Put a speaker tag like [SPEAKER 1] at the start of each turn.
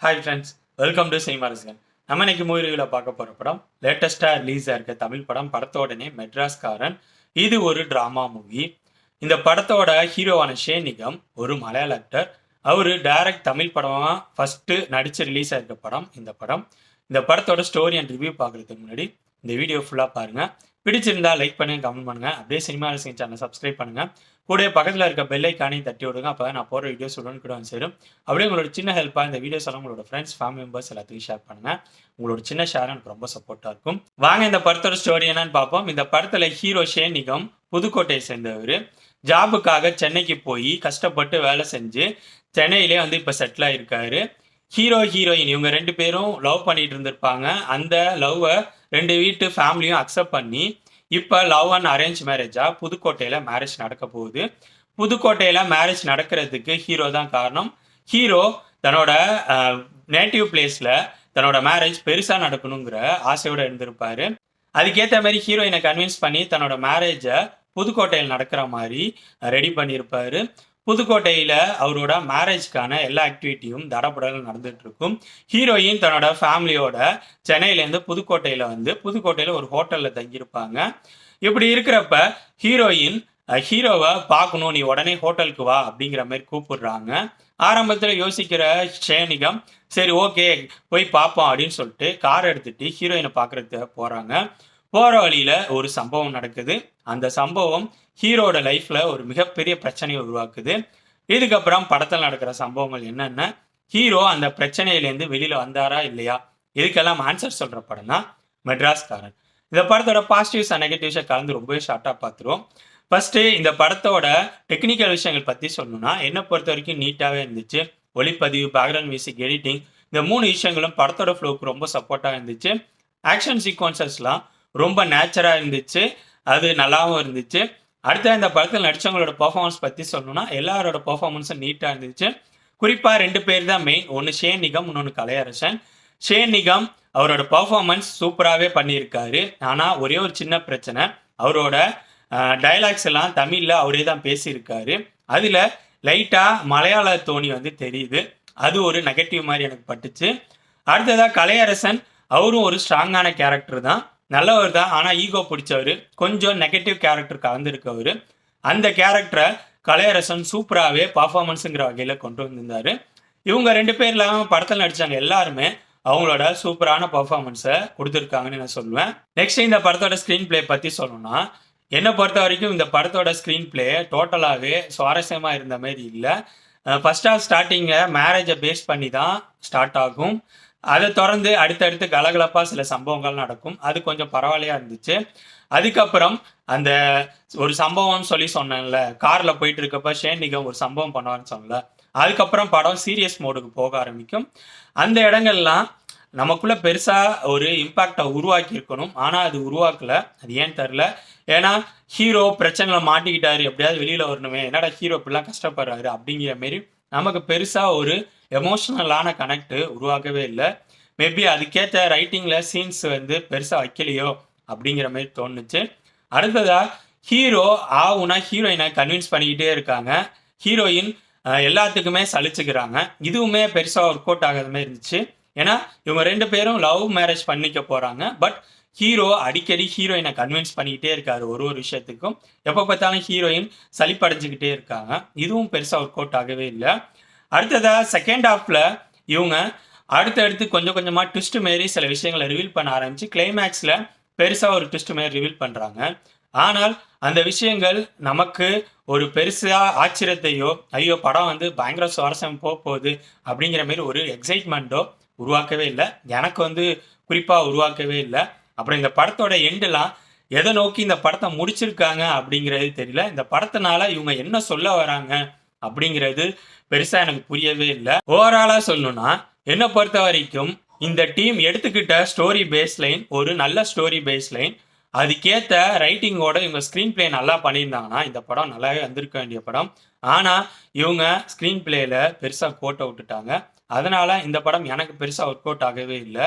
[SPEAKER 1] Hi friends welcome to cinema Rasigan நம்ம இன்னைக்கு movie ரிவியூவில் பார்க்க போகிற படம் லேட்டஸ்ட்டாக ரிலீஸாக இருக்க தமிழ் படம் படத்தோடனே மெட்ராஸ்காரன். இது ஒரு ட்ராமா மூவி இந்த படத்தோட ஹீரோவான ஷேனிகம் ஒரு மலையாள ஆக்டர் அவர் டைரக்ட் தமிழ் படமாக ஃபஸ்ட்டு நடித்து ரிலீஸ் ஆகிருக்க படம் இந்த படம். இந்த படத்தோட ஸ்டோரி அண்ட் ரிவ்யூ பார்க்குறதுக்கு முன்னாடி இந்த வீடியோ ஃபுல்லாக பாருங்கள் பிடிச்சிருந்தா லைக் பண்ணுங்கள் கமெண்ட் பண்ணுங்கள் அப்படியே சினிமா ரசிகன் சேனல் சப்ஸ்கிரைப் பண்ணுங்கள் கூட பக்கத்தில் இருக்க பெல்லைக்கானையும் தட்டி விடுங்க. அப்போ நான் போகிற வீடியோஸ் உடனே கூட வந்து சேரும். அப்படியே உங்களோட சின்ன ஹெல்ப்பாக இந்த வீடியோஸ் எல்லாம் உங்களோட ஃப்ரெண்ட்ஸ் ஃபேமிலி மெம்பர்ஸ் எல்லாத்துக்கும் ஷேர் பண்ணுங்க. உங்களோட சின்ன ஷேர் எனக்கு ரொம்ப சப்போர்ட்டாக இருக்கும். வாங்க இந்த படத்தோட ஸ்டோரி என்னன்னு பார்ப்போம். இந்த படத்தில் ஹீரோ ஷேனிகம் புதுக்கோட்டையை சேர்ந்தவர். ஜாபுக்காக சென்னைக்கு போய் கஷ்டப்பட்டு வேலை செஞ்சு சென்னையிலே வந்து இப்போ செட்டில் ஆயிருக்காரு. ஹீரோ ஹீரோயின் இவங்க ரெண்டு பேரும் லவ் பண்ணிட்டு இருந்திருப்பாங்க. அந்த லவ்வை ரெண்டு வீட்டு ஃபேமிலியும் அக்செப்ட் பண்ணி இப்போ லவ் அண்ட் அரேஞ்ச் மேரேஜாக புதுக்கோட்டையில் மேரேஜ் நடக்க போகுது. புதுக்கோட்டையில் மேரேஜ் நடக்கிறதுக்கு ஹீரோ தான் காரணம். ஹீரோ தன்னோட நேட்டிவ் பிளேஸில் தன்னோட மேரேஜ் பெருசாக நடக்கணுங்கிற ஆசையோடு இருந்திருப்பாரு. அதுக்கேற்ற மாதிரி ஹீரோயினை கன்வின்ஸ் பண்ணி தன்னோட மேரேஜை புதுக்கோட்டையில் நடக்கிற மாதிரி ரெடி பண்ணியிருப்பாரு. புதுக்கோட்டையில் அவரோட மேரேஜ்க்கான எல்லா ஆக்டிவிட்டியும் தடபடலும் நடந்துட்டு இருக்கும் ஹீரோயின் தன்னோட ஃபேமிலியோட சென்னையிலேருந்து புதுக்கோட்டையில் வந்து புதுக்கோட்டையில் ஒரு ஹோட்டலில் தங்கியிருப்பாங்க. இப்படி இருக்கிறப்ப ஹீரோயின் ஹீரோவை பார்க்கணும் நீ உடனே ஹோட்டலுக்கு வா அப்படிங்கிற மாதிரி கூப்பிடுறாங்க. ஆரம்பத்தில் யோசிக்கிற ஷேனிகம் சரி ஓகே போய் பார்ப்போம் அப்படின்னு சொல்லிட்டு கார் எடுத்துட்டு ஹீரோயினை பார்க்குறதுக்கு போகிறாங்க போகிற வழியில் ஒரு சம்பவம் நடக்குது. அந்த சம்பவம் ஹீரோட லைஃப்பில் ஒரு மிகப்பெரிய பிரச்சனையை உருவாக்குது. இதுக்கப்புறம் படத்தில் நடக்கிற சம்பவங்கள் என்னென்ன? ஹீரோ அந்த பிரச்சனையிலேருந்து வெளியில் வந்தாரா இல்லையா? இதுக்கெல்லாம் ஆன்சர் சொல்கிற படம் தான் மெட்ராஸ்காரன். இந்த படத்தோட பாசிட்டிவ்ஸ் அண்ட் நெகட்டிவ்ஸை கலந்து ரொம்பவே ஷார்ட்டாக பார்த்துருவோம் ஃபஸ்ட்டு இந்த படத்தோட டெக்னிக்கல் விஷயங்கள் பற்றி சொல்லணும்னா என்னை பொறுத்த வரைக்கும் நீட்டாகவே இருந்துச்சு. ஒளிப்பதிவு பேக்ரவுண்ட் மியூசிக் எடிட்டிங் இந்த மூணு விஷயங்களும் படத்தோட ஃப்ளோக்கு ரொம்ப சப்போர்ட்டாக இருந்துச்சு. ஆக்ஷன் சீக்வன்சஸ்லாம் ரொம்ப நேச்சராக இருந்துச்சு. அது நல்லாவும் இருந்துச்சு. அடுத்த இந்த படத்தில் நடித்தவங்களோட பர்ஃபார்மன்ஸ் பற்றி சொல்லணும்னா எல்லாரோட பர்ஃபார்மன்ஸும் நீட்டாக இருந்துச்சு. குறிப்பாக ரெண்டு பேர் தான் மெயின் ஒன்று ஷேன் நிகம் இன்னொன்று கலையரசன். ஷேன் நிகம் அவரோட பர்ஃபார்மன்ஸ் சூப்பராகவே பண்ணியிருக்காரு. ஆனால் ஒரே ஒரு சின்ன பிரச்சனை. அவரோட டைலாக்ஸ் எல்லாம் தமிழில் அவரே தான் பேசியிருக்காரு. அதில் லைட்டாக மலையாள தோணி வந்து தெரியுது. அது ஒரு நெகட்டிவ் மாதிரி எனக்கு பட்டுச்சு. அடுத்ததாக கலையரசன். அவரும் ஒரு ஸ்ட்ராங்கான கேரக்டர் தான். நல்லவர் தான் ஆனால் ஈகோ பிடிச்சவர். கொஞ்சம் நெகட்டிவ் கேரக்டர் கலந்துருக்கவர். அந்த கேரக்டரை கலையரசன் சூப்பராகவே பர்ஃபார்மன்ஸுங்கிற வகையில் கொண்டு வந்திருந்தார். இவங்க ரெண்டு பேர் இல்லாமல் படத்தில் நடித்தாங்க எல்லாருமே. அவங்களோட சூப்பரான பர்ஃபார்மன்ஸை கொடுத்துருக்காங்கன்னு நான் சொல்லுவேன். நெக்ஸ்ட் இந்த படத்தோட ஸ்க்ரீன் ப்ளே பற்றி சொல்லணும்னா என்னை பொறுத்த வரைக்கும் இந்த படத்தோட ஸ்க்ரீன் ப்ளே டோட்டலாகவே சுவாரஸ்யமாக இருந்த மாதிரி இல்லை. ஃபர்ஸ்ட் ஆஃப் ஸ்டார்டிங்கை மேரேஜை பேஸ் பண்ணி தான் ஸ்டார்ட் ஆகும். அதை தொடர்ந்து அடுத்தடுத்து கலகலப்பாக சில சம்பவங்கள் நடக்கும். அது கொஞ்சம் பரவாயில்லையா இருந்துச்சு. அதுக்கப்புறம் அந்த ஒரு சம்பவம்னு சொல்லி சொன்னேன்ல காரில் போயிட்டு இருக்கப்ப ஷேன் ஒரு சம்பவம் பண்ணுவான்னு சொன்னல அதுக்கப்புறம் படம் சீரியஸ் மோடுக்கு போக ஆரம்பிக்கும். அந்த இடங்கள்லாம் நமக்குள்ள பெருசாக ஒரு இம்பாக்டை உருவாக்கி இருக்கணும் ஆனால் அது உருவாக்கல. அது ஏன் தெரில ஏன்னா ஹீரோ பிரச்சனையில் மாட்டிக்கிட்டாரு. எப்படியாவது வெளியில் வரணுமே. என்னடா ஹீரோ இப்படிலாம் கஷ்டப்படுறாரு அப்படிங்கிற மாரி நமக்கு பெருசாக ஒரு எமோஷ்னலான கனெக்ட் உருவாக்கவே இல்லை. மேபி அதுக்கேற்ற ரைட்டிங்கில் சீன்ஸ் வந்து பெருசாக வைக்கலையோ அப்படிங்கிற மாதிரி தோணுச்சு. அடுத்ததாக ஹீரோ ஆவுனா ஹீரோயினை கன்வின்ஸ் பண்ணிக்கிட்டே இருக்காங்க. ஹீரோயின் எல்லாத்துக்குமே சலிச்சுக்கிறாங்க. இதுவுமே பெருசாக ஒர்க் அவுட் ஆகாத மாதிரி இருந்துச்சு. ஏன்னா இவங்க ரெண்டு பேரும் லவ் மேரேஜ் பண்ணிக்க போகிறாங்க பட் ஹீரோ அடிக்கடி ஹீரோயினை கன்வின்ஸ் பண்ணிக்கிட்டே இருக்காரு ஒரு ஒரு விஷயத்துக்கும். எப்போ பார்த்தாலும் ஹீரோயின் சளிப்படைஞ்சுக்கிட்டே இருக்காங்க. இதுவும் பெருசாக ஒர்க் அவுட் ஆகவே இல்லை. அடுத்ததாக செகண்ட் ஹாஃபில் இவங்க அடுத்தடுத்து கொஞ்சம் கொஞ்சமாக ட்விஸ்ட் மாரி சில விஷயங்களை ரிவீல் பண்ண ஆரம்பிச்சு கிளைமேக்ஸில் பெருசாக ஒரு ட்விஸ்ட் மாரி ரிவீல் பண்ணுறாங்க ஆனால் அந்த விஷயங்கள் நமக்கு ஒரு பெருசாக ஆச்சரியத்தையோ ஐயோ படம் வந்து பயங்கர சுவாரஸ்யம் போக போகுது அப்படிங்கிற மாதிரி ஒரு எக்ஸைட்மெண்ட்டோ உருவாக்கவே இல்லை. எனக்கு வந்து குறிப்பாக உருவாக்கவே இல்லை. அப்புறம் இந்த படத்தோட எண்டெல்லாம் எதை நோக்கி இந்த படத்தை முடிச்சிருக்காங்க அப்படிங்கிறது தெரியல. இந்த படத்தினால இவங்க என்ன சொல்ல வராங்க அப்படிங்கிறது பெருசா எனக்கு புரியவே இல்லை. ஓவராலா சொல்லணும்னா என்னை பொறுத்த வரைக்கும் இந்த டீம் எடுத்துக்கிட்ட ஸ்டோரி பேஸ் லைன் ஒரு நல்ல ஸ்டோரி பேஸ் லைன் அதுக்கேற்ற ரைட்டிங்கோட இவங்க ஸ்க்ரீன் பிளே நல்லா பண்ணியிருந்தாங்கன்னா இந்த படம் நல்லாவே வந்திருக்க வேண்டிய படம். ஆனால் இவங்க ஸ்க்ரீன் பிளேயில் பெருசாக கோட்டை விட்டுட்டாங்க. அதனால இந்த படம் எனக்கு பெருசாக ஒர்க் அவுட் ஆகவே இல்லை.